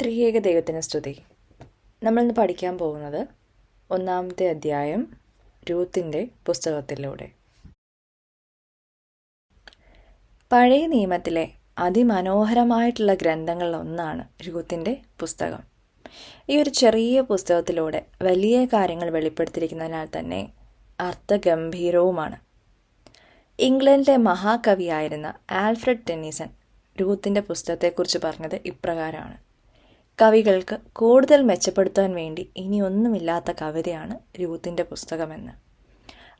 ത്രിയേക ദൈവത്തിന് സ്തുതി. നമ്മളിന്ന് പഠിക്കാൻ പോകുന്നത് ഒന്നാമത്തെ അധ്യായം രൂത്തിന്റെ പുസ്തകത്തിലൂടെ. പഴയ നിയമത്തിലെ അതിമനോഹരമായിട്ടുള്ള ഗ്രന്ഥങ്ങളിൽ ഒന്നാണ് രൂത്തിന്റെ പുസ്തകം. ഈ ഒരു ചെറിയ പുസ്തകത്തിലൂടെ വലിയ കാര്യങ്ങൾ വെളിപ്പെടുത്തിയിരിക്കുന്നതിനാൽ തന്നെ അർത്ഥഗംഭീരവുമാണ്. ഇംഗ്ലണ്ടിലെ മഹാകവിയായിരുന്ന ആൽഫ്രഡ് ടെന്നീസൺ രൂത്തിന്റെ പുസ്തകത്തെക്കുറിച്ച് പറഞ്ഞത് ഇപ്രകാരമാണ്. കവികൾക്ക് കൂടുതൽ മെച്ചപ്പെടുത്താൻ വേണ്ടി ഇനിയൊന്നുമില്ലാത്ത കവിതയാണ് രൂത്തിന്റെ പുസ്തകമെന്ന്.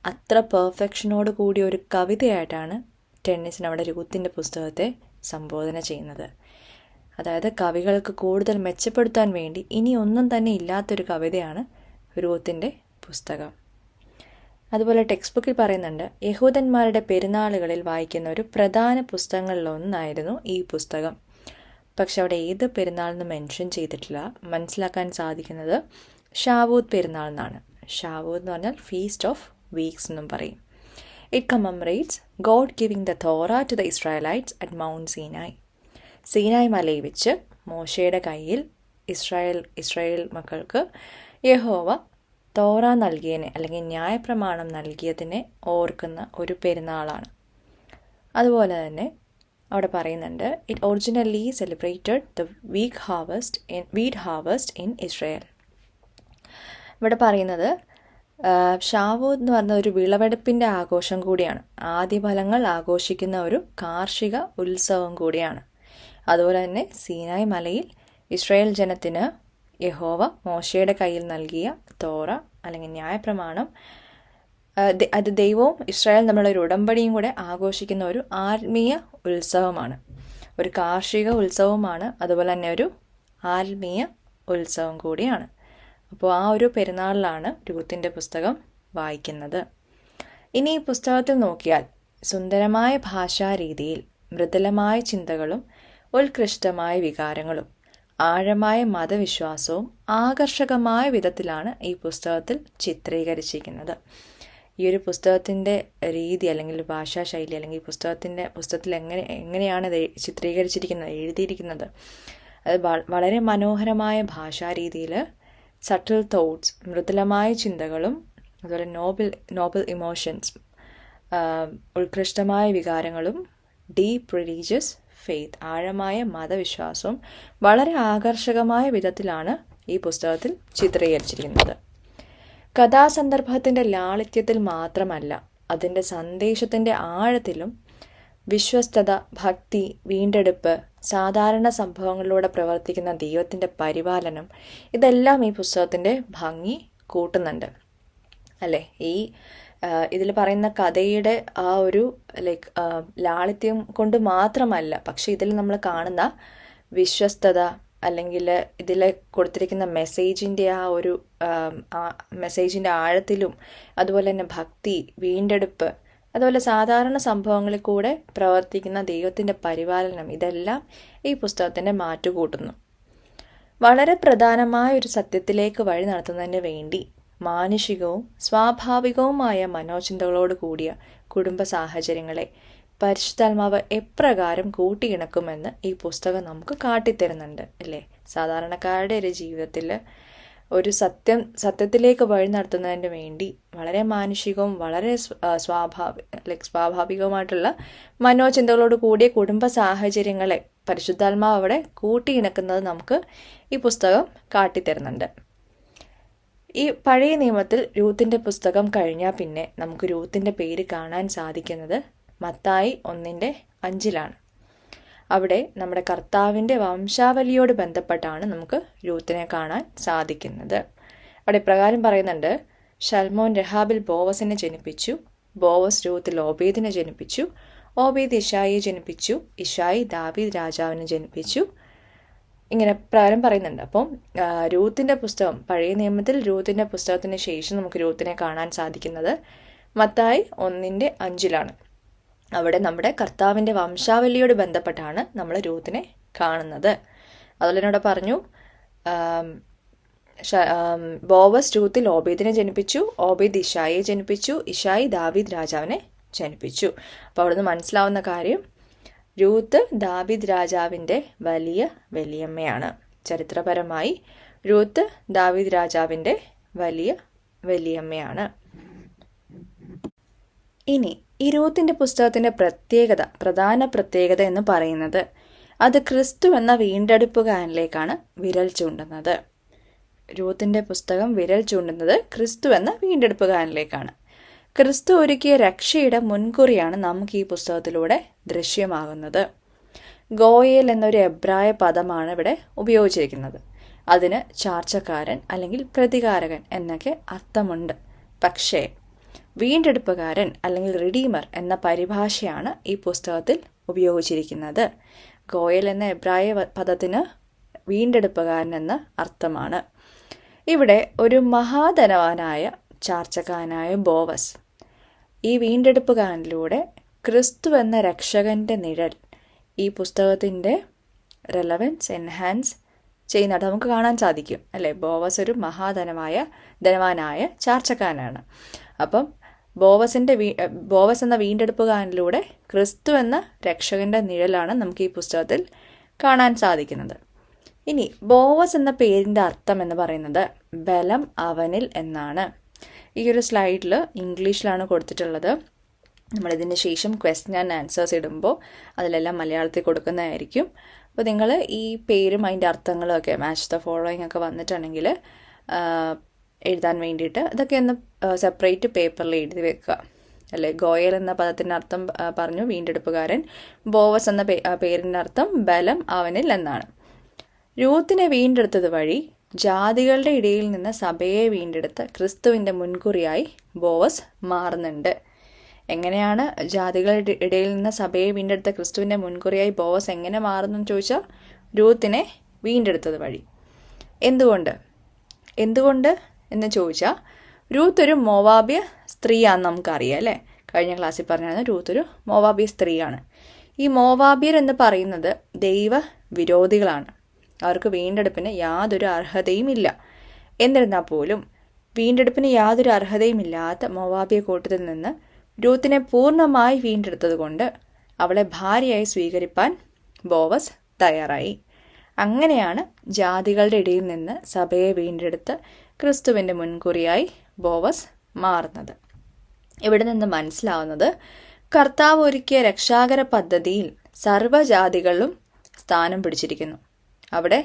അത്ര പെർഫെക്ഷനോട് കൂടിയ ഒരു കവിതയായിട്ടാണ് ടെന്നീസൺ അവിടെ രൂത്തിന്റെ പുസ്തകത്തെ സംബോധന ചെയ്യുന്നത്. അതായത് കവികൾക്ക് കൂടുതൽ മെച്ചപ്പെടുത്താൻ വേണ്ടി ഇനി ഒന്നും തന്നെ ഇല്ലാത്തൊരു കവിതയാണ് രൂത്തിന്റെ പുസ്തകം. അതുപോലെ ടെക്സ്റ്റ് ബുക്കിൽ പറയുന്നുണ്ട് യഹൂദന്മാരുടെ പെരുന്നാളുകളിൽ വായിക്കുന്ന ഒരു പ്രധാന പുസ്തകങ്ങളിലൊന്നായിരുന്നു ഈ പുസ്തകം. പക്ഷെ അവിടെ ഏത് പെരുന്നാളെന്ന് മെൻഷൻ ചെയ്തിട്ടില്ല. മനസ്സിലാക്കാൻ സാധിക്കുന്നത് ഷാവൂത്ത് പെരുന്നാൾ എന്നാണ് ഷാവൂത്ത് എന്ന് പറഞ്ഞാൽ ഫീസ്റ്റ് ഓഫ് വീക്സ് എന്നും പറയും. It commemorates God giving the Torah to the Israelites at Mount Sinai Sinai മലയിൽ വെച്ച് മോശയുടെ കയ്യിൽ ഇസ്രായേൽ ഇസ്രായേൽ മക്കൾക്ക് യഹോവ തോറ നൽകിയതിനെ അല്ലെങ്കിൽ ന്യായപ്രമാണം നൽകിയതിനെ ഓർക്കുന്ന ഒരു പെരുന്നാളാണ്. അതുപോലെ തന്നെ അവിടെ പറയുന്നുണ്ട് it originally celebrated the week harvest in wheat harvest in Israel ഇവിടെ പറയുന്നത് ഷാവോ എന്ന് പറഞ്ഞ ഒരു വിളവെടുപ്പിന്റെ ആഘോഷം കൂടിയാണ്. ആദ്യ ഫലങ്ങൾ ആഘോഷിക്കുന്ന ഒരു കാർഷിക ഉത്സവം കൂടിയാണ്. അതുപോലെ തന്നെ സീനായ് മലയിൽ ഇസ്രായേൽ ജനത്തിന് യഹോവ മോശയുടെ കയ്യിൽ നൽകിയ തോറ അല്ലെങ്കിൽ ന്യായപ്രമാണം അത് ദൈവവും ഇസ്രായേൽ നമ്മളൊരു ഉടമ്പടിയും കൂടെ ആഘോഷിക്കുന്ന ഒരു ആത്മീയ ഉത്സവമാണ്. ഒരു കാർഷിക ഉത്സവമാണ് അതുപോലെ തന്നെ ഒരു ആത്മീയ ഉത്സവം കൂടിയാണ്. അപ്പോൾ ആ ഒരു പെരുന്നാളിലാണ് രൂത്തിന്റെ പുസ്തകം വായിക്കുന്നത്. ഇനി ഈ പുസ്തകത്തിൽ നോക്കിയാൽ സുന്ദരമായ ഭാഷാരീതിയിൽ മൃദുലമായ ചിന്തകളും ഉത്കൃഷ്ടമായ വികാരങ്ങളും ആഴമായ മതവിശ്വാസവും ആകർഷകമായ വിധത്തിലാണ് ഈ പുസ്തകത്തിൽ ചിത്രീകരിച്ചിരിക്കുന്നത്. ഈ ഒരു പുസ്തകത്തിന്റെ രീതി അല്ലെങ്കിൽ ഭാഷാ ശൈലി അല്ലെങ്കിൽ പുസ്തകത്തിന്റെ പുസ്തകത്തിൽ എങ്ങനെ എങ്ങനെയാണ് ചിത്രീകരിച്ചിരിക്കുന്നത് എഴുതിയിരിക്കുന്നത് അത് വളരെ മനോഹരമായ ഭാഷാരീതിയിൽ സട്ടിൽ തോട്ട്സ് മൃദുലമായ ചിന്തകളും അതുപോലെ നോബിൾ നോബിൾ ഇമോഷൻസ് ഉത്കൃഷ്ടമായ വികാരങ്ങളും ഡീപ്പ് റിലീജിയസ് ഫെയ്ത്ത് ആഴമായ മതവിശ്വാസവും വളരെ ആകർഷകമായ വിധത്തിലാണ് ഈ പുസ്തകത്തിൽ ചിത്രീകരിച്ചിരിക്കുന്നത്. കഥാസന്ദർഭത്തിന്റെ ലാളിത്യത്തിൽ മാത്രമല്ല അതിന്റെ സന്ദേശത്തിന്റെ ആഴത്തിലും വിശ്വസ്തത ഭക്തി വീണ്ടെടുപ്പ് സാധാരണ സംഭവങ്ങളിലൂടെ പ്രവർത്തിക്കുന്ന ദൈവത്തിന്റെ പരിപാലനം ഇതെല്ലാം ഈ പുസ്തകത്തിന്റെ ഭംഗി കൂട്ടുന്നുണ്ട്. അല്ലേ? ഈ ഇതിൽ പറയുന്ന കഥയുടെ ആ ഒരു ലൈക്ക് ലാളിത്യം കൊണ്ട് മാത്രമല്ല പക്ഷെ ഇതിൽ നമ്മൾ കാണുന്ന വിശ്വസ്തത അല്ലെങ്കിൽ ഇതിൽ കൊടുത്തിരിക്കുന്ന മെസ്സേജിന്റെ ആ ഒരു മെസ്സേജിന്റെ ആഴത്തിലും അതുപോലെ തന്നെ ഭക്തി വീണ്ടെടുപ്പ് അതുപോലെ സാധാരണ സംഭവങ്ങളിൽ കൂടെ പ്രവർത്തിക്കുന്ന ദൈവത്തിന്റെ പരിപാലനം ഇതെല്ലാം ഈ പുസ്തകത്തിന്റെ മാറ്റുകൂട്ടുന്നു. വളരെ പ്രധാനമായ ഒരു സത്യത്തിലേക്ക് വഴി നടത്തുന്നതിന് വേണ്ടി മാനുഷികവും സ്വാഭാവികവുമായ മനോചിന്തകളോട് കൂടിയ കുടുംബ സാഹചര്യങ്ങളെ പരിശുദ്ധാത്മാവ് എപ്രകാരം കൂട്ടിയിണക്കുമെന്ന് ഈ പുസ്തകം നമുക്ക് കാട്ടിത്തരുന്നുണ്ട് അല്ലേ? സാധാരണക്കാരുടെ ഒരു ജീവിതത്തിൽ ഒരു സത്യം സത്യത്തിലേക്ക് വഴി നടത്തുന്നതിന് വേണ്ടി വളരെ മാനുഷികവും വളരെ സ്വാഭാവിക ലൈക് സ്വാഭാവികവുമായിട്ടുള്ള മനോചിന്തകളോട് കൂടിയ കുടുംബ സാഹചര്യങ്ങളെ പരിശുദ്ധാത്മാവ് അവിടെ കൂട്ടിയിണക്കുന്നത് നമുക്ക് ഈ പുസ്തകം കാട്ടിത്തരുന്നുണ്ട്. ഈ പഴയ നിയമത്തിൽ രൂത്തിന്റെ പുസ്തകം കഴിഞ്ഞാൽ പിന്നെ നമുക്ക് രൂത്തിന്റെ പേര് കാണാൻ സാധിക്കുന്നത് മത്തായി ഒന്നിന്റെ അഞ്ചിലാണ്. അവിടെ നമ്മുടെ കർത്താവിന്റെ വംശാവലിയോട് ബന്ധപ്പെട്ടാണ് നമുക്ക് രൂത്തിനെ കാണാൻ സാധിക്കുന്നത്. അവിടെ പ്രകാരം പറയുന്നുണ്ട് ഷൽമോൻ രഹാബിൽ ബോവസിനെ ജനിപ്പിച്ചു ബോവസ് രൂത്തിൽ ഓബേദിനെ ജനിപ്പിച്ചു ഓബേദ് ഇഷായിയെ ജനിപ്പിച്ചു ഇഷായി ദാവീദ് രാജാവിനെ ജനിപ്പിച്ചു. ഇങ്ങനെ പ്രകാരം പറയുന്നുണ്ട്. അപ്പം രൂത്തിന്റെ പുസ്തകം പഴയ നിയമത്തിൽ രൂത്തിന്റെ പുസ്തകത്തിന് ശേഷം നമുക്ക് രൂത്തിനെ കാണാൻ സാധിക്കുന്നത് മത്തായി ഒന്നിന്റെ അഞ്ചിലാണ്. അവിടെ നമ്മുടെ കർത്താവിന്റെ വംശാവലിയോട് ബന്ധപ്പെട്ടാണ് നമ്മൾ രൂത്തിനെ കാണുന്നത്. അതുപോലെ എന്നോട് പറഞ്ഞു ബോവസ് രൂത്തിൽ ഓബേദിനെ ജനിപ്പിച്ചു ഓബേദ് ഇഷായെ ജനിപ്പിച്ചു ഇഷായി ദാവീദ് രാജാവിനെ ജനിപ്പിച്ചു. അപ്പോൾ അവിടുന്ന് മനസ്സിലാവുന്ന കാര്യം രൂത്ത് ദാവീദ് രാജാവിന്റെ വലിയ വലിയമ്മയാണ്. ചരിത്രപരമായി രൂത്ത് ദാവീദ് രാജാവിന്റെ വലിയ വലിയമ്മയാണ്. ഇനി ഈ രൂത്തിന്റെ പുസ്തകത്തിന്റെ പ്രത്യേകത പ്രധാന പ്രത്യേകത എന്ന് പറയുന്നത് അത് ക്രിസ്തു എന്ന വീണ്ടെടുപ്പുകാരനിലേക്കാണ് വിരൽ ചൂണ്ടുന്നത്. രൂത്തിന്റെ പുസ്തകം വിരൽ ചൂണ്ടുന്നത് ക്രിസ്തു എന്ന വീണ്ടെടുപ്പുകാരനിലേക്കാണ് ക്രിസ്തു ഒരുക്കിയ രക്ഷയുടെ മുൻകുറിയാണ് നമുക്ക് ഈ പുസ്തകത്തിലൂടെ ദൃശ്യമാകുന്നത്. ഗോയേൽ എന്നൊരു എബ്രായ പദമാണ് ഇവിടെ ഉപയോഗിച്ചിരിക്കുന്നത്. അതിന് ചാർച്ചക്കാരൻ അല്ലെങ്കിൽ പ്രതികാരകൻ എന്നൊക്കെ അർത്ഥമുണ്ട്. പക്ഷേ വീണ്ടെടുപ്പുകാരൻ അല്ലെങ്കിൽ റിഡീമർ എന്ന പരിഭാഷയാണ് ഈ പുസ്തകത്തിൽ ഉപയോഗിച്ചിരിക്കുന്നത്. ഗോയൽ എന്ന എബ്രായ പദത്തിന് വീണ്ടെടുപ്പുകാരൻ എന്ന അർത്ഥമാണ്. ഇവിടെ ഒരു മഹാധനവാനായ ചാർച്ചക്കാരനായ ബോവസ് ഈ വീണ്ടെടുപ്പുകാരനിലൂടെ ക്രിസ്തു എന്ന രക്ഷകന്റെ നിഴൽ ഈ പുസ്തകത്തിന്റെ റെലവൻസ് എൻഹാൻസ് ചെയ്യുന്നത് നമുക്ക് കാണാൻ സാധിക്കും. അല്ലേ? ബോവസ് ഒരു മഹാധനമായ ധനവാനായ ചാർച്ചക്കാരനാണ്. അപ്പം ബോവസിന്റെ വീ ബോവസ് എന്ന വീണ്ടെടുപ്പുകാരനിലൂടെ ക്രിസ്തു എന്ന രക്ഷകന്റെ നിഴലാണ് നമുക്ക് ഈ പുസ്തകത്തിൽ കാണാൻ സാധിക്കുന്നത്. ഇനി ബോവസ് എന്ന പേരിന്റെ അർത്ഥം എന്ന് പറയുന്നത് ബലം അവനിൽ എന്നാണ്. ഈ ഒരു സ്ലൈഡിൽ ഇംഗ്ലീഷിലാണ് കൊടുത്തിട്ടുള്ളത്. നമ്മളിതിന് ശേഷം ക്വസ്റ്റ്യൻ ആൻഡ് ആൻസേഴ്സ് ഇടുമ്പോൾ അതിലെല്ലാം മലയാളത്തിൽ കൊടുക്കുന്നതായിരിക്കും. അപ്പോൾ നിങ്ങൾ ഈ പേരും അതിന്റെ അർത്ഥങ്ങളും ഒക്കെ മാച്ച് ദ ഫോളോയിങ് ഒക്കെ വന്നിട്ടുണ്ടെങ്കിൽ എഴുതാൻ വേണ്ടിയിട്ട് ഇതൊക്കെ ഒന്ന് സെപ്പറേറ്റ് പേപ്പറിൽ എഴുതി വെക്കുക. അല്ലേ ഗോയൽ എന്ന പദത്തിന്റെ അർത്ഥം പറഞ്ഞു വീണ്ടെടുപ്പുകാരൻ. ബോവസ് എന്ന പേരിന്റെ അർത്ഥം ബലം അവനിൽ എന്നാണ്. രൂത്തിനെ വീണ്ടെടുത്തത് വഴി ജാതികളുടെ ഇടയിൽ നിന്ന് സഭയെ വീണ്ടെടുത്ത് ക്രിസ്തുവിന്റെ മുൻകുറിയായി ബോവസ് മാറുന്നുണ്ട്. എങ്ങനെയാണ് ജാതികളുടെ ഇടയിൽ നിന്ന് സഭയെ വീണ്ടെടുത്ത ക്രിസ്തുവിന്റെ മുൻകുറിയായി ബോവസ് എങ്ങനെ മാറുന്നു ചോദിച്ചാൽ രൂത്തിനെ വീണ്ടെടുത്തത് വഴി. എന്തുകൊണ്ട്? എന്തുകൊണ്ട് എന്ന് ചോദിച്ചാൽ രൂത്ത് ഒരു മോവാബിയ സ്ത്രീയാണെന്ന് നമുക്കറിയാം അല്ലേ? കഴിഞ്ഞ ക്ലാസ്സിൽ പറഞ്ഞാൽ രൂത്ത് ഒരു മോവാബിയ സ്ത്രീയാണ്. ഈ മോവാബിയർ എന്ന് പറയുന്നത് ദൈവ വിരോധികളാണ്. അവർക്ക് വീണ്ടെടുപ്പിന് യാതൊരു അർഹതയും ഇല്ല. എന്നിരുന്നാൽ പോലും വീണ്ടെടുപ്പിന് യാതൊരു അർഹതയും ഇല്ലാത്ത മോവാബിയ കൂട്ടത്തിൽ നിന്ന് രൂത്തിനെ പൂർണമായി വീണ്ടെടുത്തത് കൊണ്ട് അവളെ ഭാര്യയായി സ്വീകരിപ്പാൻ ബോവസ് തയ്യാറായി. അങ്ങനെയാണ് ജാതികളുടെ ഇടയിൽ നിന്ന് സഭയെ വീണ്ടെടുത്ത് ക്രിസ്തുവിന്റെ മുൻകുറിയായി ബോവസ് മാറുന്നത്. ഇവിടെ നിന്ന് മനസ്സിലാവുന്നത് കർത്താവ് ഒരുക്കിയ രക്ഷാകര പദ്ധതിയിൽ സർവജാതികളും സ്ഥാനം പിടിച്ചിരിക്കുന്നു. അവിടെ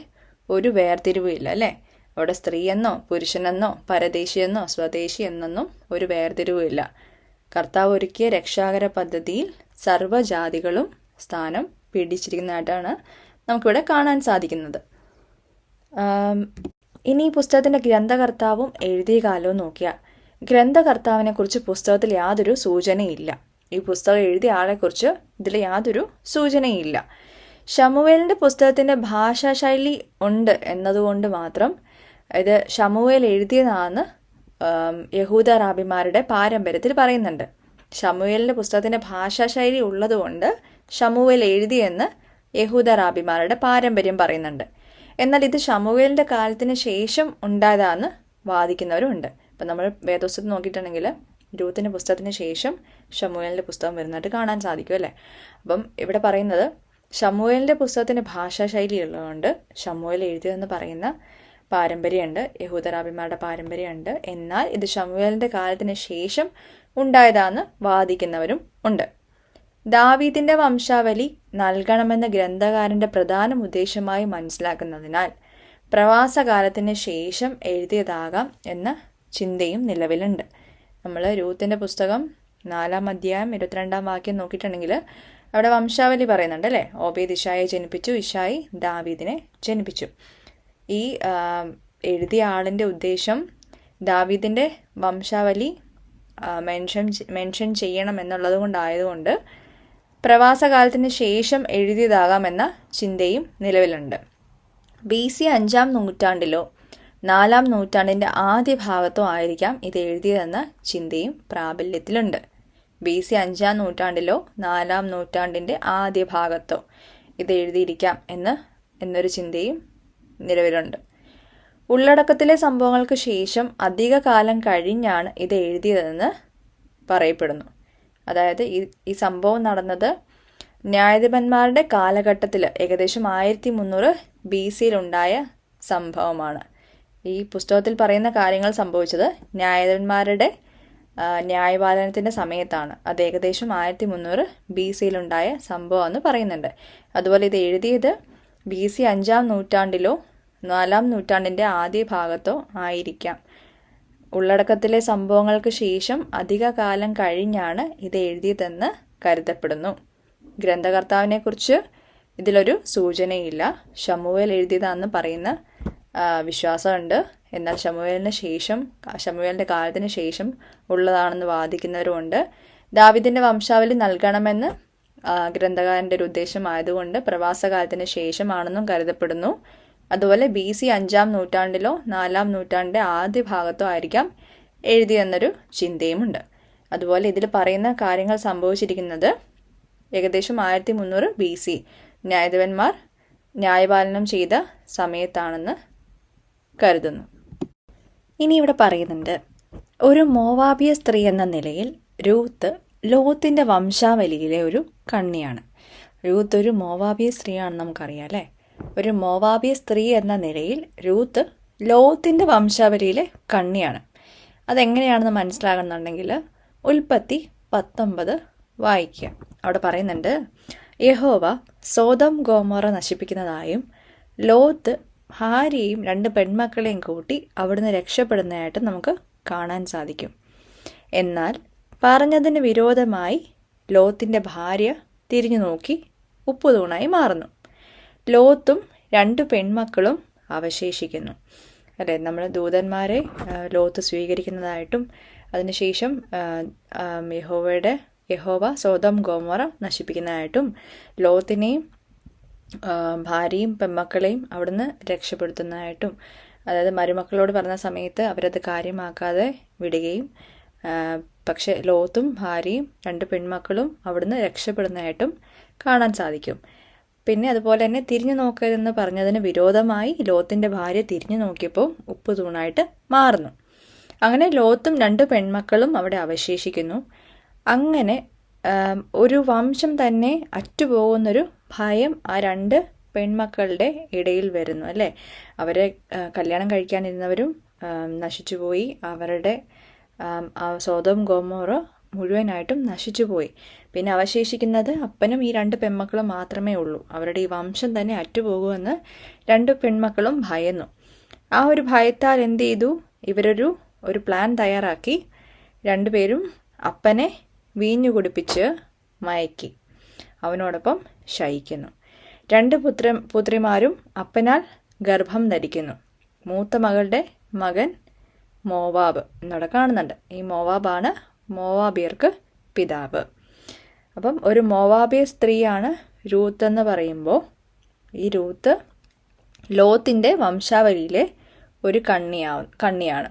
ഒരു വേർതിരിവുമില്ല അല്ലേ? അവിടെ സ്ത്രീയെന്നോ പുരുഷനെന്നോ പരദേശിയെന്നോ സ്വദേശി എന്നൊന്നും ഒരു വേർതിരിവുമില്ല കർത്താവ് ഒരുക്കിയ രക്ഷാകര പദ്ധതിയിൽ സർവജാതികളും സ്ഥാനം പിടിച്ചിരിക്കുന്നതായിട്ടാണ് നമുക്കിവിടെ കാണാൻ സാധിക്കുന്നത്. ഇനി ഈ പുസ്തകത്തിന്റെ ഗ്രന്ഥകർത്താവും എഴുതിയ കാലവും നോക്കിയാൽ ഗ്രന്ഥകർത്താവിനെ കുറിച്ച് പുസ്തകത്തിൽ യാതൊരു സൂചനയില്ല. ഈ പുസ്തകം എഴുതിയ ആളെക്കുറിച്ച് ഇതിൽ യാതൊരു സൂചനയില്ല. ഷമുവേലിന്റെ പുസ്തകത്തിന്റെ ഭാഷാശൈലി ഉണ്ട് എന്നതുകൊണ്ട് മാത്രം ഇത് ഷമുവേൽ എഴുതിയതാണെന്ന് യഹൂദ റാബിമാരുടെ പാരമ്പര്യത്തിൽ പറയുന്നുണ്ട്. ഷമുവേലിന്റെ പുസ്തകത്തിന്റെ ഭാഷാശൈലി ഉള്ളതുകൊണ്ട് ഷമുവേൽ എഴുതിയെന്ന് യഹൂദ റാബിമാരുടെ പാരമ്പര്യം പറയുന്നുണ്ട്. എന്നാൽ ഇത് ഷമുവേലിന്റെ കാലത്തിന് ശേഷം ഉണ്ടായതാന്ന് വാദിക്കുന്നവരുണ്ട്. ഇപ്പം നമ്മൾ വേദോസ്തത്ത് നോക്കിയിട്ടുണ്ടെങ്കിൽ രൂത്തിന്റെ പുസ്തകത്തിന് ശേഷം ഷമുവേലിന്റെ പുസ്തകം വരുന്നതായിട്ട് കാണാൻ സാധിക്കും അല്ലേ? അപ്പം ഇവിടെ പറയുന്നത് ഷമുവേലിന്റെ പുസ്തകത്തിന് ഭാഷാശൈലി ഉള്ളതുകൊണ്ട് ഷമുവേൽ എഴുതിയതെന്ന് പറയുന്ന പാരമ്പര്യമുണ്ട് യഹൂദരാബിമാരുടെ പാരമ്പര്യമുണ്ട്. എന്നാൽ ഇത് ഷമുവേലിന്റെ കാലത്തിന് ശേഷം ഉണ്ടായതാന്ന് വാദിക്കുന്നവരും ഉണ്ട്. ദാവീദിന്റെ വംശാവലി നൽകണമെന്ന ഗ്രന്ഥകാരന്റെ പ്രധാന ഉദ്ദേശമായി മനസ്സിലാക്കുന്നതിനാൽ പ്രവാസകാലത്തിന് ശേഷം എഴുതിയതാകാം എന്ന ചിന്തയും നിലവിലുണ്ട്. നമ്മൾ രൂത്തിന്റെ പുസ്തകം നാലാം അധ്യായം ഇരുപത്തിരണ്ടാം വാക്യം നോക്കിയിട്ടുണ്ടെങ്കിൽ അവിടെ വംശാവലി പറയുന്നുണ്ട് അല്ലേ? ഓബേദ് ഇഷായെ ജനിപ്പിച്ചു ഇഷായി ദാവീദിനെ ജനിപ്പിച്ചു. ഈ എഴുതിയ ആളിന്റെ ഉദ്ദേശം ദാവീദിന്റെ വംശാവലി മെൻഷൻ മെൻഷൻ ചെയ്യണം എന്നുള്ളത് കൊണ്ടായതുകൊണ്ട് പ്രവാസകാലത്തിന് ശേഷം എഴുതിയതാകാമെന്ന ചിന്തയും നിലവിലുണ്ട്. ബി സി അഞ്ചാം നൂറ്റാണ്ടിലോ നാലാം നൂറ്റാണ്ടിന്റെ ആദ്യ ഭാഗത്തോ ആയിരിക്കാം ഇത് എഴുതിയതെന്ന ചിന്തയും പ്രാബല്യത്തിലുണ്ട്. ബി സി അഞ്ചാം നൂറ്റാണ്ടിലോ നാലാം നൂറ്റാണ്ടിന്റെ ആദ്യ ഭാഗത്തോ ഇത് എഴുതിയിരിക്കാം എന്ന് എന്നൊരു ചിന്തയും നിലവിലുണ്ട്. ഉള്ളടക്കത്തിലെ സംഭവങ്ങൾക്ക് ശേഷം അധിക കാലം കഴിഞ്ഞാണ് ഇത് എഴുതിയതെന്ന് പറയപ്പെടുന്നു. അതായത് ഈ ഈ സംഭവം നടന്നത് ന്യായാധിപന്മാരുടെ കാലഘട്ടത്തിൽ ഏകദേശം ആയിരത്തി മുന്നൂറ് ബി സിയിലുണ്ടായ സംഭവമാണ്. ഈ പുസ്തകത്തിൽ പറയുന്ന കാര്യങ്ങൾ സംഭവിച്ചത് ന്യായാധിപന്മാരുടെ ന്യായപാലനത്തിന്റെ സമയത്താണ്. അത് ഏകദേശം ആയിരത്തി മുന്നൂറ് ബി സിയിലുണ്ടായ സംഭവമെന്ന് പറയുന്നുണ്ട്. അതുപോലെ ഇത് എഴുതിയത് ബി സി അഞ്ചാം നൂറ്റാണ്ടിലോ നാലാം നൂറ്റാണ്ടിന്റെ ആദ്യ ഭാഗത്തോ ആയിരിക്കാം. ഉള്ളടക്കത്തിലെ സംഭവങ്ങൾക്ക് ശേഷം അധിക കാലം കഴിഞ്ഞാണ് ഇത് എഴുതിയതെന്ന് കരുതപ്പെടുന്നു. ഗ്രന്ഥകർത്താവിനെക്കുറിച്ച് ഇതിലൊരു സൂചനയില്ല. ഷമുവേൽ എഴുതിയതാണെന്ന് പറയുന്ന വിശ്വാസമുണ്ട്. എന്നാൽ ഷമുവേലിന് ശേഷം ഷമുവേലിന്റെ കാലത്തിന് ശേഷം ഉള്ളതാണെന്ന് വാദിക്കുന്നവരുമുണ്ട്. ദാവിദിന്റെ വംശാവലി നൽകണമെന്ന് ഗ്രന്ഥകാരന്റെ ഒരു ഉദ്ദേശമായതുകൊണ്ട് പ്രവാസകാലത്തിന് ശേഷമാണെന്നും കരുതപ്പെടുന്നു. അതുപോലെ ബി സി അഞ്ചാം നൂറ്റാണ്ടിലോ നാലാം നൂറ്റാണ്ടിന്റെ ആദ്യ ഭാഗത്തോ ആയിരിക്കാം എഴുതിയെന്നൊരു ചിന്തയുമുണ്ട്. അതുപോലെ ഇതിൽ പറയുന്ന കാര്യങ്ങൾ സംഭവിച്ചിരിക്കുന്നത് ഏകദേശം ആയിരത്തി മുന്നൂറ് ബി സി ന്യായാധിപന്മാർ ന്യായപാലനം ചെയ്ത സമയത്താണെന്ന് കരുതുന്നു. ഇനി ഇവിടെ പറയുന്നുണ്ട്. ഒരു മോവാബിയ സ്ത്രീ എന്ന നിലയിൽ രൂത്ത് ലോത്തിന്റെ വംശാവലിയിലെ ഒരു കണ്ണിയാണ്. രൂത്ത് ഒരു മോവാബിയ സ്ത്രീയാണെന്ന് നമുക്കറിയാം അല്ലേ? ഒരു മോവാബിയ സ്ത്രീ എന്ന നിലയിൽ രൂത്ത് ലോത്തിന്റെ വംശാവലിയിലെ കണ്ണിയാണ്. അതെങ്ങനെയാണെന്ന് മനസ്സിലാകുന്നുണ്ടെങ്കിൽ ഉൽപ്പത്തി പത്തൊമ്പത് വായിക്കുക. അവിടെ പറയുന്നുണ്ട് യഹോവ സോതം ഗോമോറ നശിപ്പിക്കുന്നതായും ലോത്ത് ഭാര്യയും രണ്ട് പെൺമക്കളെയും കൂട്ടി അവിടുന്ന് രക്ഷപ്പെടുന്നതായിട്ട് നമുക്ക് കാണാൻ സാധിക്കും. എന്നാൽ പറഞ്ഞതിന് വിരോധമായി ലോത്തിന്റെ ഭാര്യ തിരിഞ്ഞു നോക്കി ഉപ്പുതൂണായി മാറുന്നു. ലോത്തും രണ്ട് പെൺമക്കളും അവശേഷിക്കുന്നു. അല്ലേ നമ്മൾ ദൂതന്മാരെ ലോത്ത് സ്വീകരിക്കുന്നതായിട്ടും അതിനുശേഷം യഹോവയുടെ യഹോവ സോതം ഗോമോറ നശിപ്പിക്കുന്നതായിട്ടും ലോത്തിനെയും ഭാര്യയും പെൺമക്കളെയും അവിടുന്ന് രക്ഷപ്പെടുത്തുന്നതായിട്ടും അതായത് മരുമക്കളോട് പറഞ്ഞ സമയത്ത് അവരത് കാര്യമാക്കാതെ വിടുകയും പക്ഷെ ലോത്തും ഭാര്യയും രണ്ട് പെൺമക്കളും അവിടുന്ന് രക്ഷപ്പെടുന്നതായിട്ടും കാണാൻ സാധിക്കും. പിന്നെ അതുപോലെ തന്നെ തിരിഞ്ഞു നോക്കരുതെന്ന് പറഞ്ഞതിന് വിരോധമായി ലോത്തിന്റെ ഭാര്യ തിരിഞ്ഞു നോക്കിയപ്പോൾ ഉപ്പ് തൂണായിട്ട് മാറുന്നു. അങ്ങനെ ലോത്തും രണ്ട് പെൺമക്കളും അവിടെ അവശേഷിക്കുന്നു. അങ്ങനെ ഒരു വംശം തന്നെ അറ്റുപോകുന്നൊരു ഭയം ആ രണ്ട് പെൺമക്കളുടെ ഇടയിൽ വരുന്നു അല്ലേ? അവരെ കല്യാണം കഴിക്കാനിരുന്നവരും നശിച്ചുപോയി. അവരുടെ സ്വതവും ഗോമോറ മുഴുവനായിട്ടും നശിച്ചുപോയി. പിന്നെ അവശേഷിക്കുന്നത് അപ്പനും ഈ രണ്ട് പെൺമക്കളും മാത്രമേ ഉള്ളൂ. അവരുടെ ഈ വംശം തന്നെ അറ്റുപോകുമെന്ന് രണ്ട് പെൺമക്കളും ഭയന്നു. ആ ഒരു ഭയത്താൽ എന്ത് ചെയ്തു? ഇവരൊരു ഒരു പ്ലാൻ തയ്യാറാക്കി. രണ്ടുപേരും അപ്പനെ വീഞ്ഞു കുടിപ്പിച്ച് മയക്കി. അവനോടൊപ്പം ശയിക്കുന്നു. രണ്ട് പുത്ര പുത്രിമാരും അപ്പനാൽ ഗർഭം ധരിക്കുന്നു. മൂത്ത മകളുടെ മകൻ മോവാബ്. എന്നവിടെ കാണുന്നുണ്ട്. ഈ മോവാബാണ് മോവാബിയർക്ക് പിതാവ്. അപ്പം ഒരു മോവാബിയ സ്ത്രീയാണ് രൂത്ത് എന്ന് പറയുമ്പോൾ ഈ രൂത്ത് ലോത്തിന്റെ വംശാവലിയിലെ ഒരു കണ്ണിയാ കണ്ണിയാണ്.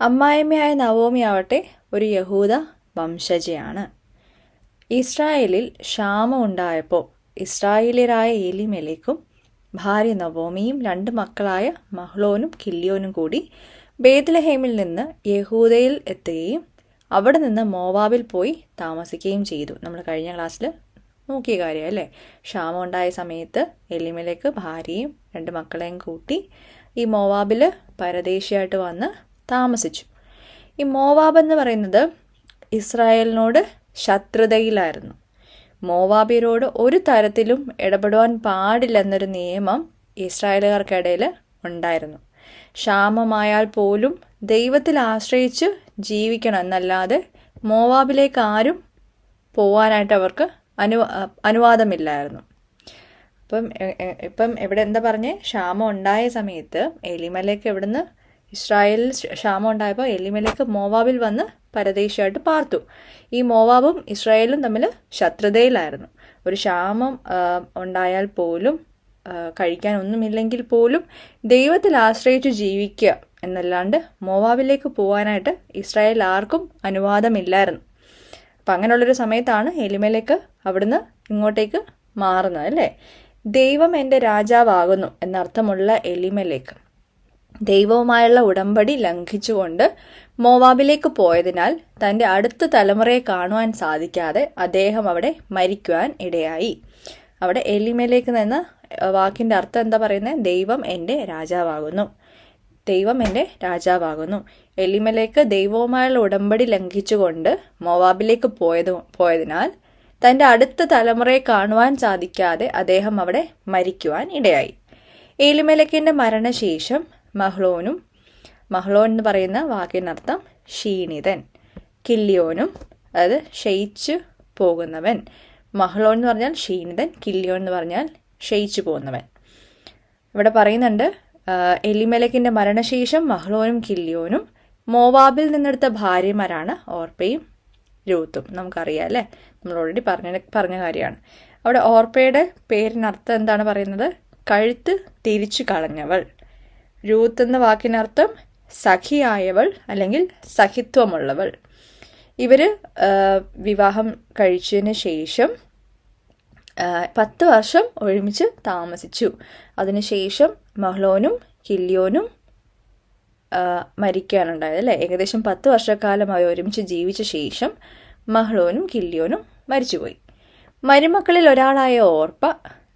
അമ്മായിമ്മയായ നവോമി ആവട്ടെ ഒരു യഹൂദ വംശജയാണ്. ഇസ്രായേലിൽ ക്ഷാമം ഉണ്ടായപ്പോൾ ഇസ്രായേലിയരായ ഏലിമേലേക്കും ഭാര്യ നവോമിയും രണ്ട് മക്കളായ മഹ്ലോനും കില്ലിയോനും കൂടി ബേത്ലഹേമിൽ നിന്ന് യഹൂദയിൽ എത്തുകയും അവിടെ നിന്ന് മോവാബിൽ പോയി താമസിക്കുകയും ചെയ്തു. നമ്മൾ കഴിഞ്ഞ ക്ലാസ്സിൽ നോക്കിയ കാര്യം അല്ലേ? ക്ഷാമം ഉണ്ടായ സമയത്ത് എലിമലേക്ക് ഭാര്യയും രണ്ട് മക്കളെയും കൂട്ടി ഈ മോവാബിൽ പരദേശിയായിട്ട് വന്ന് താമസിച്ചു. ഈ മോവാബ് എന്ന് പറയുന്നത് ഇസ്രായേലിനോട് ശത്രുതയിലായിരുന്നു. മോവാബിയരോട് ഒരു തരത്തിലും ഇടപെടുവാൻ പാടില്ലെന്നൊരു നിയമം ഇസ്രായേലുകാർക്കിടയിൽ ഉണ്ടായിരുന്നു. ക്ഷാമമായാൽ പോലും ദൈവത്തിൽ ആശ്രയിച്ച് ജീവിക്കണം എന്നല്ലാതെ മോവാബിലേക്ക് ആരും പോവാനായിട്ട് അവർക്ക് അനു അനുവാദമില്ലായിരുന്നു. അപ്പം ഇപ്പം ഇവിടെ എന്താ പറഞ്ഞേ? ക്ഷാമം ഉണ്ടായ സമയത്ത് എലിമലേക്ക് എവിടുന്ന് ഇസ്രായേലിൽ ക്ഷ- ക്ഷാമം ഉണ്ടായപ്പോൾ എലിമലേക്ക് മോവാബിൽ വന്ന് പരദേശിയായിട്ട് പാർത്തു. ഈ മോവാബും ഇസ്രായേലും തമ്മിൽ ശത്രുതയിലായിരുന്നു. ഒരു ക്ഷാമം ഉണ്ടായാൽ പോലും കഴിക്കാൻ ഒന്നുമില്ലെങ്കിൽ പോലും ദൈവത്തിൽ ആശ്രയിച്ച് ജീവിക്കുക എന്നല്ലാണ്ട് മോവാബിലേക്ക് പോകാനായിട്ട് ഇസ്രായേൽ ആർക്കും അനുവാദമില്ലായിരുന്നു. അപ്പം അങ്ങനെയുള്ളൊരു സമയത്താണ് എലിമേലേക്ക് അവിടുന്ന് ഇങ്ങോട്ടേക്ക് മാറുന്നത് അല്ലേ? ദൈവം എന്റെ രാജാവാകുന്നു എന്നർത്ഥമുള്ള എലിമലേക്ക്. ദൈവവുമായുള്ള ഉടമ്പടി ലംഘിച്ചുകൊണ്ട് മോവാബിലേക്ക് പോയതിനാൽ തന്റെ അടുത്ത തലമുറയെ കാണുവാൻ സാധിക്കാതെ അദ്ദേഹം അവിടെ മരിക്കുവാൻ ഇടയായി. അവിടെ എലിമേലേക്ക് നിന്ന് വാക്കിന്റെ അർത്ഥം എന്താ പറയുന്നത്? ദൈവം എന്റെ രാജാവാകുന്നു. ദൈവം എന്റെ രാജാവാകുന്നു. എലിമലേക്ക് ദൈവവുമായുള്ള ഉടമ്പടി ലംഘിച്ചുകൊണ്ട് മോവാബിലേക്ക് പോയത് പോയതിനാൽ തന്റെ അടുത്ത തലമുറയെ കാണുവാൻ സാധിക്കാതെ അദ്ദേഹം അവിടെ മരിക്കുവാൻ ഇടയായി. ഏലിമലക്കിന്റെ മരണശേഷം മഹ്ലോനും മഹ്ലോൻ എന്ന് പറയുന്ന വാക്കിനർത്ഥം ക്ഷീണിതൻ കില്ലിയോനും അതായത് ക്ഷയിച്ചു പോകുന്നവൻ. മഹ്ലോൻ എന്ന് പറഞ്ഞാൽ ക്ഷീണിതൻ കില്ലിയോൻ എന്ന് പറഞ്ഞാൽ ക്ഷയിച്ചു പോകുന്നവൻ. ഇവിടെ പറയുന്നുണ്ട് എലിമലക്കിന്റെ മരണശേഷം മഹ്ലോനും കില്ലിയോനും മോവാബിൽ നിന്നെടുത്ത ഭാര്യമാരാണ് ഓർപ്പയും രൂത്തും. നമുക്കറിയാം അല്ലേ? നമ്മൾ ഓൾറെഡി പറഞ്ഞ പറഞ്ഞ കാര്യമാണ്. അവിടെ ഓർപ്പയുടെ പേരിനർത്ഥം എന്താണ് പറയുന്നത്? കഴുത്ത് തിരിച്ചു കളഞ്ഞവൾ. രൂത്ത് എന്ന വാക്കിനർത്ഥം സഖിയായവൾ അല്ലെങ്കിൽ സഹിത്വമുള്ളവൾ ഇവർ വിവാഹം കഴിച്ചതിന് ശേഷം പത്ത് വർഷം ഒരുമിച്ച് താമസിച്ചു. അതിനുശേഷം മഹ്ലോനും കില്യോനും മരിക്കാനുണ്ടായത് അല്ലേ? ഏകദേശം പത്ത് വർഷക്കാലം അവർ ഒരുമിച്ച് ജീവിച്ച ശേഷം മഹ്ലോനും കില്ലിയോനും മരിച്ചുപോയി. മരുമക്കളിൽ ഒരാളായ ഓർപ്പ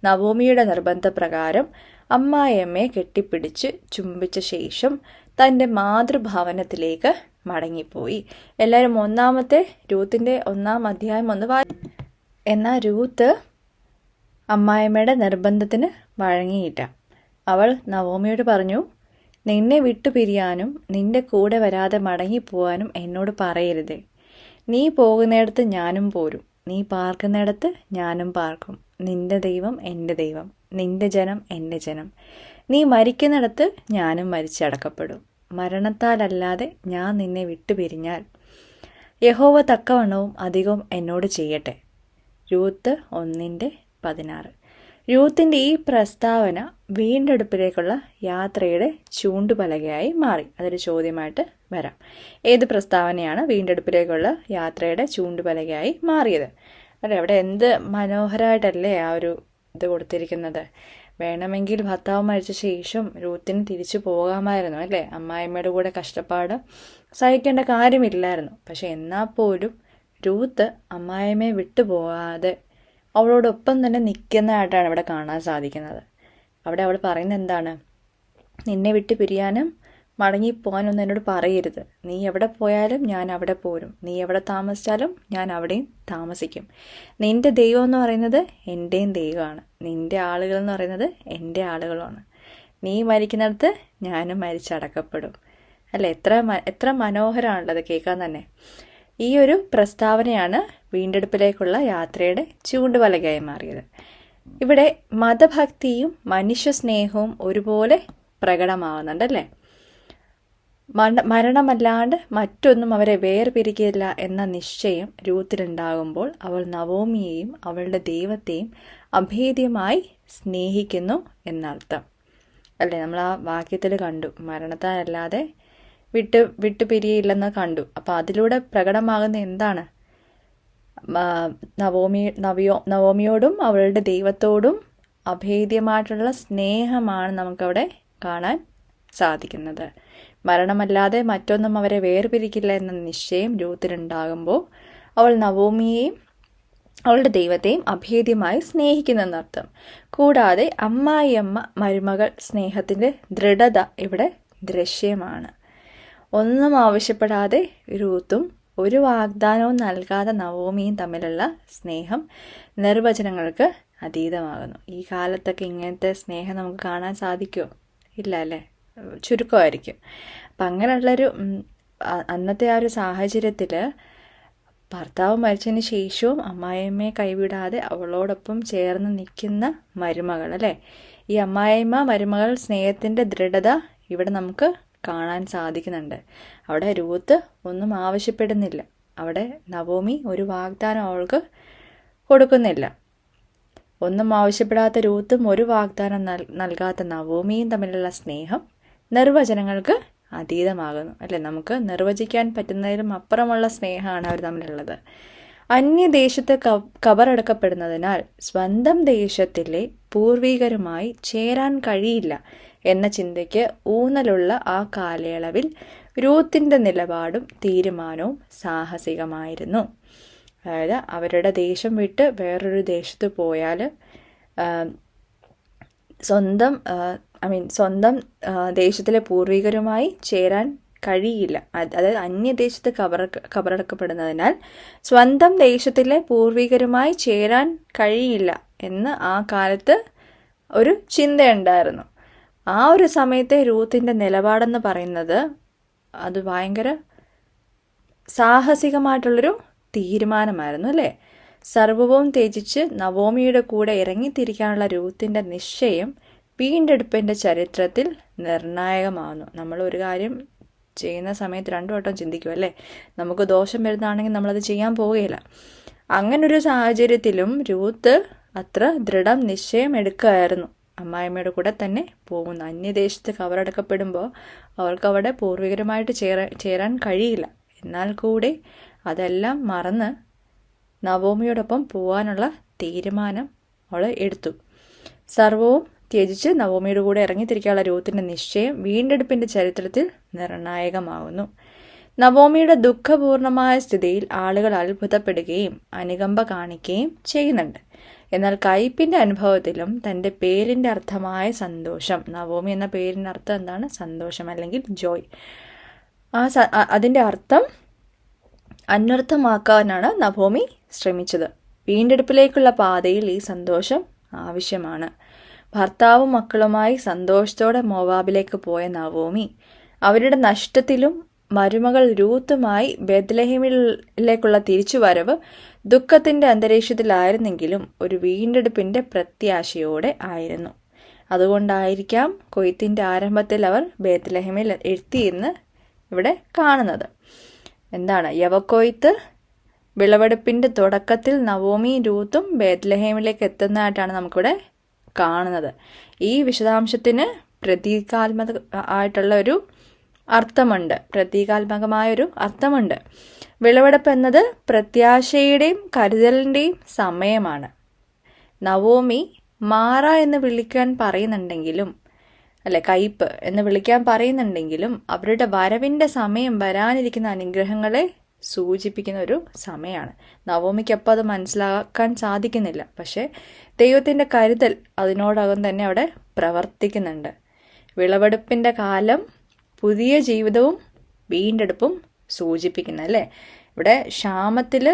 നവോമിയുടെ നിർബന്ധപ്രകാരം അമ്മായിയമ്മയെ കെട്ടിപ്പിടിച്ച് ചുംബിച്ച ശേഷം തന്റെ മാതൃഭവനത്തിലേക്ക് മടങ്ങിപ്പോയി. എല്ലാവരും ഒന്നാമത്തെ രൂത്തിന്റെ ഒന്നാം അധ്യായം ഒന്ന് വാ എന്നാൽ രൂത്ത് അമ്മായിമ്മയുടെ നിർബന്ധത്തിന് വഴങ്ങിയിട്ട അവൾ നവോമിയോട് പറഞ്ഞു നിന്നെ വിട്ടുപിരിയാനും നിന്റെ കൂടെ വരാതെ മടങ്ങിപ്പോവാനും എന്നോട് പറയരുത്. നീ പോകുന്നിടത്ത് ഞാനും പോരും. നീ പാർക്കുന്നിടത്ത് ഞാനും പാർക്കും. നിന്റെ ദൈവം എന്റെ ദൈവം. നിന്റെ ജനം എന്റെ ജനം. നീ മരിക്കുന്നിടത്ത് ഞാനും മരിച്ചടക്കപ്പെടും മരണത്താലല്ലാതെ ഞാൻ നിന്നെ വിട്ടുപിരിഞ്ഞാൽ യഹോവ തക്കവണ്ണവും അധികവും എന്നോട് ചെയ്യട്ടെ. രൂത്ത് ഒന്നിന്റെ പതിനാറ്. യൂത്തിന്റെ ഈ പ്രസ്താവന വീണ്ടെടുപ്പിലേക്കുള്ള യാത്രയുടെ ചൂണ്ടുപലകയായി മാറി. അതൊരു ചോദ്യമായിട്ട് വരാം. ഏത് പ്രസ്താവനയാണ് വീണ്ടെടുപ്പിലേക്കുള്ള യാത്രയുടെ ചൂണ്ടുപലകയായി മാറിയത്? അല്ലെ അവിടെ എന്ത് മനോഹരമായിട്ടല്ലേ ആ ഒരു ഇത് കൊടുത്തിരിക്കുന്നത്? വേണമെങ്കിൽ ഭർത്താവ് മരിച്ച ശേഷം രൂത്തിന് തിരിച്ചു പോകാമായിരുന്നു അല്ലേ? അമ്മായിമ്മയുടെ കൂടെ കഷ്ടപ്പാട് സഹിക്കേണ്ട കാര്യമില്ലായിരുന്നു. പക്ഷെ എന്നാൽ പോലും രൂത്ത് അമ്മായിമ്മയെ വിട്ടുപോകാതെ അവളോടൊപ്പം തന്നെ നിൽക്കുന്നതായിട്ടാണ് ഇവിടെ കാണാൻ സാധിക്കുന്നത്. അവിടെ അവൾ പറയുന്നത് എന്താണ്? നിന്നെ വിട്ട് പിരിയാനും മടങ്ങിപ്പോകാനൊന്നും എന്നോട് പറയരുത്. നീ എവിടെ പോയാലും ഞാൻ അവിടെ പോരും. നീ എവിടെ താമസിച്ചാലും ഞാൻ അവിടെയും താമസിക്കും. നിന്റെ ദൈവം എന്ന് പറയുന്നത് എന്റെയും ദൈവമാണ്. നിന്റെ ആളുകൾ എന്ന് പറയുന്നത് എന്റെ ആളുകളുമാണ് നീ മരിക്കുന്നിടത്ത് ഞാനും മരിച്ചടക്കപ്പെടും അല്ല? എത്ര എത്ര മനോഹരമാണുള്ളത് കേൾക്കാൻ തന്നെ. ഈ ഒരു പ്രസ്താവനയാണ് വീണ്ടെടുപ്പിലേക്കുള്ള യാത്രയുടെ ചൂണ്ടുവലകയായി മാറിയത്. ഇവിടെ മതഭക്തിയും മനുഷ്യസ്നേഹവും ഒരുപോലെ പ്രകടമാവുന്നുണ്ട് അല്ലേ മരണമല്ലാണ്ട് മറ്റൊന്നും അവരെ വേർപിരിക്കില്ല എന്ന നിശ്ചയം രൂത്തിലുണ്ടാകുമ്പോൾ അവൾ നവോമിയെയും അവളുടെ ദൈവത്തെയും അഭേദ്യമായി സ്നേഹിക്കുന്നു എന്നർത്ഥം. അല്ലേ? നമ്മൾ ആ വാക്യത്തിൽ കണ്ടു. മരണത്താലല്ലാതെ വിട്ട് വിട്ടുപിരിയില്ലെന്ന് കണ്ടു. അപ്പോൾ അതിലൂടെ പ്രകടമാകുന്ന എന്താണ്? നവോമി നവിയോ നവോമിയോടും അവളുടെ ദൈവത്തോടും അഭേദ്യമായിട്ടുള്ള സ്നേഹമാണ് നമുക്കവിടെ കാണാൻ സാധിക്കുന്നത്. മരണമല്ലാതെ മറ്റൊന്നും അവരെ വേർപിരിക്കില്ല എന്ന നിശ്ചയം രൂത്തിനുണ്ടാകുമ്പോൾ അവൾ നവോമിയെയും അവളുടെ ദൈവത്തെയും അഭേദ്യമായി സ്നേഹിക്കുന്നെന്നർത്ഥം കൂടാതെ അമ്മായിയമ്മ മരുമകൾ സ്നേഹത്തിന്റെ ദൃഢത ഇവിടെ ദൃശ്യമാണ്. ഒന്നും ആവശ്യപ്പെടാതെ രൂത്തും ഒരു വാഗ്ദാനവും നൽകാതെ നവോമിയും തമ്മിലുള്ള സ്നേഹം നിർവചനങ്ങൾക്ക് അതീതമാകുന്നു. ഈ കാലത്തൊക്കെ ഇങ്ങനത്തെ സ്നേഹം നമുക്ക് കാണാൻ സാധിക്കുമോ ഇല്ല അല്ലേ? ചുരുക്കമായിരിക്കും. അപ്പം അങ്ങനെയുള്ളൊരു അന്നത്തെ ആ ഒരു സാഹചര്യത്തിൽ ഭർത്താവ് മരിച്ചതിന് ശേഷവും അമ്മായിമ്മയെ കൈവിടാതെ അവളോടൊപ്പം ചേർന്ന് നിൽക്കുന്ന മരുമകൾ അല്ലേ? ഈ അമ്മായിമ്മ മരുമകൾ സ്നേഹത്തിന്റെ ദൃഢത ഇവിടെ നമുക്ക് കാണാൻ സാധിക്കുന്നുണ്ട്. അവിടെ രൂത്ത് ഒന്നും ആവശ്യപ്പെടുന്നില്ല. അവിടെ നവോമി ഒരു വാഗ്ദാനം അവൾക്ക് കൊടുക്കുന്നില്ല. ഒന്നും ആവശ്യപ്പെടാത്ത രൂത്തും ഒരു വാഗ്ദാനം നൽ നൽകാത്ത നവോമിയും തമ്മിലുള്ള സ്നേഹം നിർവചനങ്ങൾക്ക് അതീതമാകുന്നു. അല്ലേ? നമുക്ക് നിർവചിക്കാൻ പറ്റുന്നതിലും അപ്പുറമുള്ള സ്നേഹമാണ് അവർ തമ്മിലുള്ളത്. അന്യദേശത്ത് കബറടക്കപ്പെടുന്നതിനാൽ സ്വന്തം ദേശത്തിലെ പൂർവികരുമായി ചേരാൻ കഴിയില്ല. എന്ന ചിന്തയ്ക്ക് ഊന്നലുള്ള ആ കാലയളവിൽ രൂത്തിന്റെ നിലപാടും തീരുമാനവും സാഹസികമായിരുന്നു. അതായത് അവരുടെ ദേശം വിട്ട് വേറൊരു ദേശത്ത് പോയാൽ സ്വന്തം ഐ മീൻ സ്വന്തം ദേശത്തിലെ പൂർവികരുമായി ചേരാൻ കഴിയില്ല. അതായത് അന്യദേശത്ത് കബറ കബറടക്കപ്പെടുന്നതിനാൽ സ്വന്തം ദേശത്തിലെ പൂർവികരുമായി ചേരാൻ കഴിയില്ല എന്ന് ആ കാലത്ത് ഒരു ചിന്തയുണ്ടായിരുന്നു. ആ ഒരു സമയത്തെ രൂത്തിന്റെ നിലപാടെന്ന് പറയുന്നത് അത് ഭയങ്കര സാഹസികമായിട്ടുള്ളൊരു തീരുമാനമായിരുന്നു അല്ലേ? സർവവും ത്യജിച്ച് നവോമിയുടെ കൂടെ ഇറങ്ങിത്തിരിക്കാനുള്ള രൂത്തിന്റെ നിശ്ചയം വീണ്ടെടുപ്പിന്റെ ചരിത്രത്തിൽ നിർണായകമാകുന്നു നമ്മൾ ഒരു കാര്യം ചെയ്യുന്ന സമയത്ത് രണ്ടു വട്ടം ചിന്തിക്കും അല്ലേ? നമുക്ക് ദോഷം വരുന്നതാണെങ്കിൽ നമ്മളത് ചെയ്യാൻ പോവുകയില്ല. അങ്ങനൊരു സാഹചര്യത്തിലും രൂത്ത് അത്ര ദൃഢം നിശ്ചയം എടുക്കുകയായിരുന്നു അമ്മായിമ്മയുടെ കൂടെ തന്നെ പോകുന്നു. അന്യദേശത്ത് കവറടക്കപ്പെടുമ്പോൾ അവർക്ക് അവിടെ പൂർവികരുമായിട്ട് ചേരാ ചേരാൻ കഴിയില്ല. എന്നാൽ കൂടി അതെല്ലാം മറന്ന് നവോമിയോടൊപ്പം പോകാനുള്ള തീരുമാനം അവൾ എടുത്തു. സർവവും ത്യജിച്ച് നവോമിയുടെ കൂടെ ഇറങ്ങിത്തിരിക്കാനുള്ള രൂപത്തിന്റെ നിശ്ചയം വീണ്ടെടുപ്പിന്റെ ചരിത്രത്തിൽ നിർണായകമാകുന്നു. നവോമിയുടെ ദുഃഖപൂർണമായ സ്ഥിതിയിൽ ആളുകൾ അത്ഭുതപ്പെടുകയും അനുകമ്പ കാണിക്കുകയും ചെയ്യുന്നുണ്ട്. എന്നാൽ കയ്പിന്റെ അനുഭവത്തിലും തന്റെ പേരിന്റെ അർത്ഥമായ സന്തോഷം. നവോമി എന്ന പേരിന്റെ അർത്ഥം എന്താണ്? സന്തോഷം അല്ലെങ്കിൽ ജോയ്. ആ സ അതിന്റെ അർത്ഥം അന്വർത്ഥമാക്കാനാണ് നവോമി ശ്രമിച്ചത്. വീണ്ടെടുപ്പിലേക്കുള്ള പാതയിൽ ഈ സന്തോഷം ആവശ്യമാണ്. ഭർത്താവും മക്കളുമായി സന്തോഷത്തോടെ മോവാബിലേക്ക് പോയ നവോമി അവരുടെ നഷ്ടത്തിലും മരുമകൾ രൂത്തുമായി ബെത്ലഹേമിലേക്കുള്ള തിരിച്ചുവരവ് ദുഃഖത്തിന്റെ അന്തരീക്ഷത്തിലായിരുന്നെങ്കിലും ഒരു വീണ്ടെടുപ്പിന്റെ പ്രത്യാശയോടെ ആയിരുന്നു. അതുകൊണ്ടായിരിക്കാം കൊയ്ത്തിന്റെ ആരംഭത്തിൽ അവർ ബേത്ലഹേമിൽ എത്തിയെന്ന് ഇവിടെ കാണുന്നത്. എന്താണ്? യവക്കൊയ്ത്ത് വിളവെടുപ്പിന്റെ തുടക്കത്തിൽ നവോമി രൂത്തും ബേത്ലഹേമിലേക്ക് എത്തുന്നതായിട്ടാണ് നമുക്കിവിടെ കാണുന്നത്. ഈ വിശദാംശത്തിന് പ്രതീകാത്മക ആയിട്ടുള്ള ഒരു അർത്ഥമുണ്ട്. പ്രതീകാത്മകമായൊരു അർത്ഥമുണ്ട്. വിളവെടുപ്പ് എന്നത് പ്രത്യാശയുടെയും കരുതലിന്റെയും സമയമാണ്. നവോമി മാറ എന്ന് വിളിക്കാൻ പറയുന്നുണ്ടെങ്കിലും അല്ലെ കയ്പ് എന്ന് വിളിക്കാൻ പറയുന്നുണ്ടെങ്കിലും അവരുടെ വരവിന്റെ സമയം വരാനിരിക്കുന്ന അനുഗ്രഹങ്ങളെ സൂചിപ്പിക്കുന്ന ഒരു സമയമാണ്. നവോമിക്കപ്പോൾ അത് മനസ്സിലാക്കാൻ സാധിക്കുന്നില്ല. പക്ഷേ ദൈവത്തിന്റെ കരുതൽ അതിനോടകം തന്നെ അവിടെ പ്രവർത്തിക്കുന്നുണ്ട്. വിളവെടുപ്പിന്റെ കാലം പുതിയ ജീവിതവും വീണ്ടെടുപ്പും സൂചിപ്പിക്കുന്നത് അല്ലേ? ഇവിടെ ക്ഷാമത്തിൽ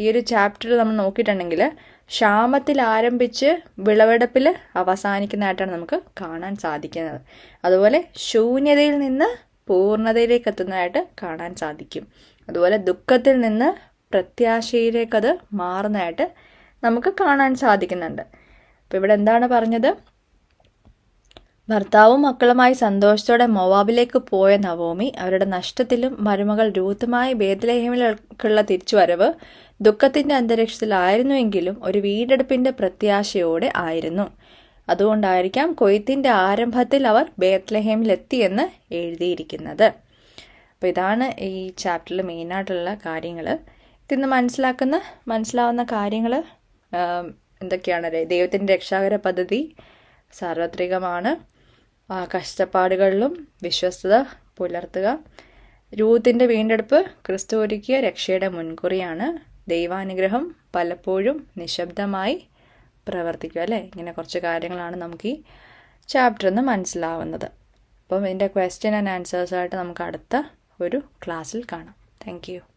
ഈ ഒരു ചാപ്റ്റർ നമ്മൾ നോക്കിയിട്ടുണ്ടെങ്കിൽ ക്ഷാമത്തിൽ ആരംഭിച്ച് വിളവെടുപ്പിൽ അവസാനിക്കുന്നതായിട്ടാണ് നമുക്ക് കാണാൻ സാധിക്കുന്നത്. അതുപോലെ ശൂന്യതയിൽ നിന്ന് പൂർണതയിലേക്ക് എത്തുന്നതായിട്ട് കാണാൻ സാധിക്കും. അതുപോലെ ദുഃഖത്തിൽ നിന്ന് പ്രത്യാശയിലേക്കത് മാറുന്നതായിട്ട് നമുക്ക് കാണാൻ സാധിക്കുന്നുണ്ട്. അപ്പോൾ ഇവിടെ എന്താണ് പറഞ്ഞത്? ഭർത്താവും മക്കളുമായി സന്തോഷത്തോടെ മൊവാബിലേക്ക് പോയ നവോമി അവരുടെ നഷ്ടത്തിലും മരുമകൾ രൂത്തുമായി ബേദലേഹമിലേക്കുള്ള തിരിച്ചുവരവ് ദുഃഖത്തിന്റെ അന്തരീക്ഷത്തിലായിരുന്നുവെങ്കിലും ഒരു വീടെടുപ്പിന്റെ പ്രത്യാശയോടെ ആയിരുന്നു. അതുകൊണ്ടായിരിക്കാം കൊയ്ത്തിന്റെ ആരംഭത്തിൽ അവർ ബേത്ലഹേമിലെത്തിയെന്ന് എഴുതിയിരിക്കുന്നത്. അപ്പോൾ ഇതാണ് ഈ ചാപ്റ്ററിൽ മെയിനായിട്ടുള്ള കാര്യങ്ങൾ ഇതിന്ന് മനസ്സിലാക്കുന്ന മനസ്സിലാവുന്ന കാര്യങ്ങൾ എന്തൊക്കെയാണ്? ദൈവത്തിന്റെ രക്ഷാകര പദ്ധതി സാർവത്രികമാണ്. കഷ്ടപ്പാടുകളിലും വിശ്വസ്തത പുലർത്തുക. രൂത്തിന്റെ വീണ്ടെടുപ്പ് ക്രിസ്തു ഒരുക്കിയ രക്ഷയുടെ മുൻകുറിയാണ്. ദൈവാനുഗ്രഹം പലപ്പോഴും നിശബ്ദമായി പ്രവർത്തിക്കുക അല്ലേ? ഇങ്ങനെ കുറച്ച് കാര്യങ്ങളാണ് നമുക്ക് ഈ ചാപ്റ്ററിൽ നിന്ന് മനസ്സിലാവുന്നത്. അപ്പം ഇതിന്റെ ക്വസ്റ്റ്യൻ ആൻഡ് ആൻസേഴ്സായിട്ട് നമുക്ക് അടുത്ത ഒരു ക്ലാസ്സിൽ കാണാം. താങ്ക്